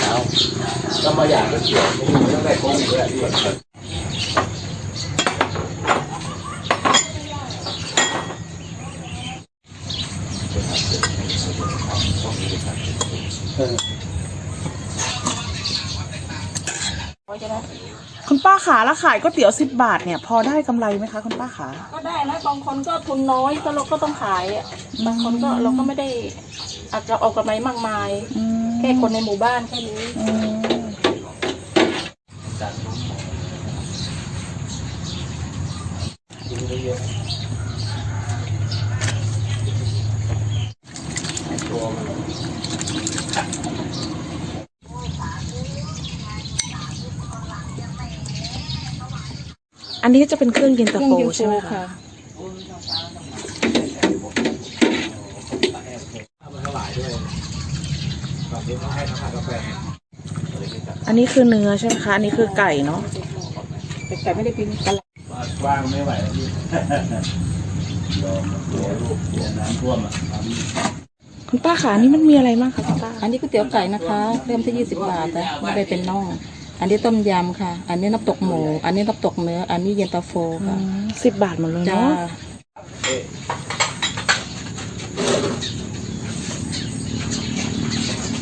แล้วก็มาอยากก๋วยเตี๋ยวไม่มีต้องได้โค้งอีกด้วยที่แบบคุณป้าขาแล้วขายก๋วยเตี๋ยวสิบบาทเนี่ย พอได้กำไรไหมคะคุณป้าขาก็ได้นะบางคนก็ทุนน้อยก็เราก็ต้องขายอะบางคนก็เราก็ไม่ได้อาจจะเอากำไรมากมาย อืมแค่คนในหมู่บ้านแค่นี้อืมตันอันนี้จะเป็นเครื่องเย็นตาโฟใช่ไหมคะ เอามาถวายด้วยฝั่งนี้เขาให้น้ำผักกาแฟอะไรอย่างเงี้ยครับอันนี้คือเนื้อใช่ไหมคะ อันนี้คือไก่เนาะแต่ไก่ไม่ได้กินกันละว่างไม่ไหวแล้วพี่ยอมตัวลูกตัวน้ำท่วมอะคุณป้าขาอันนี้มันมีอะไรบ้างคะคุณป้า อันนี้ก๋วยเตี๋ยวไก่นะคะ เริ่มที่ยี่สิบบาทนะไม่ได้เป็นน่อง อันนี้ต้มยำค่ะ อันนี้น้ำตกหมู อันนี้น้ำตกเนื้อ อันนี้เย็นตาโฟค่ะสิบบาทหมดเลยจ้าเนาะ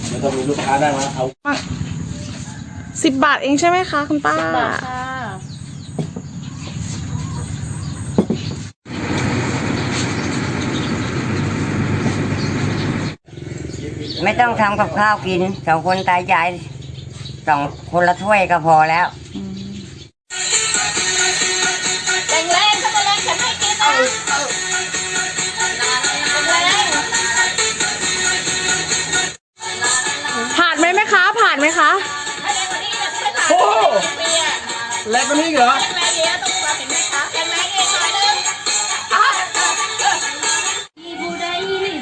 แล้ว ก็มีลูกค้าได้มาเอาสิบบาทเองใช่ไหมคะคุณป้า บาทค่ะไม่ต้องทำกับข้าวกินสองคนตายายสองคนละถ้วยก็พอแล้วแแรงกว่านี้อีกเหรอ แรงเดียวต้องมาเห็นไหมคะแรงแรงเองหน่อยนึงผู้ใดนี่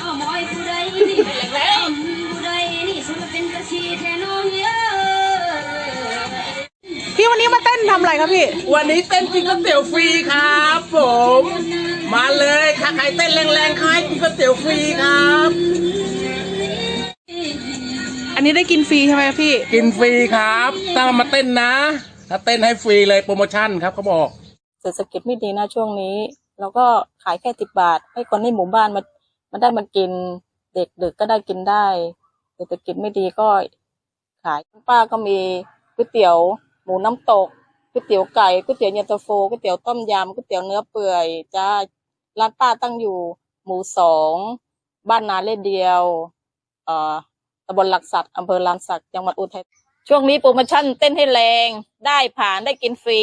อ้อมอ้อยผู้ใดนี่อ้อมผู้ใดนี่สุดเป็นกระชีแทนองเยอะพี่วันนี้มาเต้นทำอะไรคะพี่ วันนี้เต้นกินก๋วยเตี๋ยวฟรีครับผม มาเลยค่ะใครเต้นแรงๆใครกินก๋วยเตี๋ยวฟรีครับ อันนี้ได้กินฟรีใช่ไหมพี่ กินฟรีครับถ้ามาเต้นนะ ถ้าเต้นให้ฟรีเลยโปรโมชั่นครับเขาบอก เศรษฐกิจไม่ดีนะช่วงนี้เราก็ขายแค่สิบบาท ให้คนในหมู่บ้านมามาได้มากินเด็กดึกก็ได้กินได้ เศรษฐกิจไม่ดีก็ขายป้าก็มีก๋วยเตี๋ยว หมูน้ำตกก๋วยเตี๋ยวไก่ก๋วยเตี๋ยวเย็นตาโฟก๋วยเตี๋ยวต้มยำก๋วยเตี๋ยวเนื้อเปื่อยจ้าร้านป้าตั้งอยู่ หมู่สองบ้านนาเล่เดียว เอ่อตำบลหลักสัตว์อำเภอลานสักจังหวัดอุทัย ช่วงนี้โปรโมชั่นเต้นให้แรง ได้ผ่านได้กินฟรี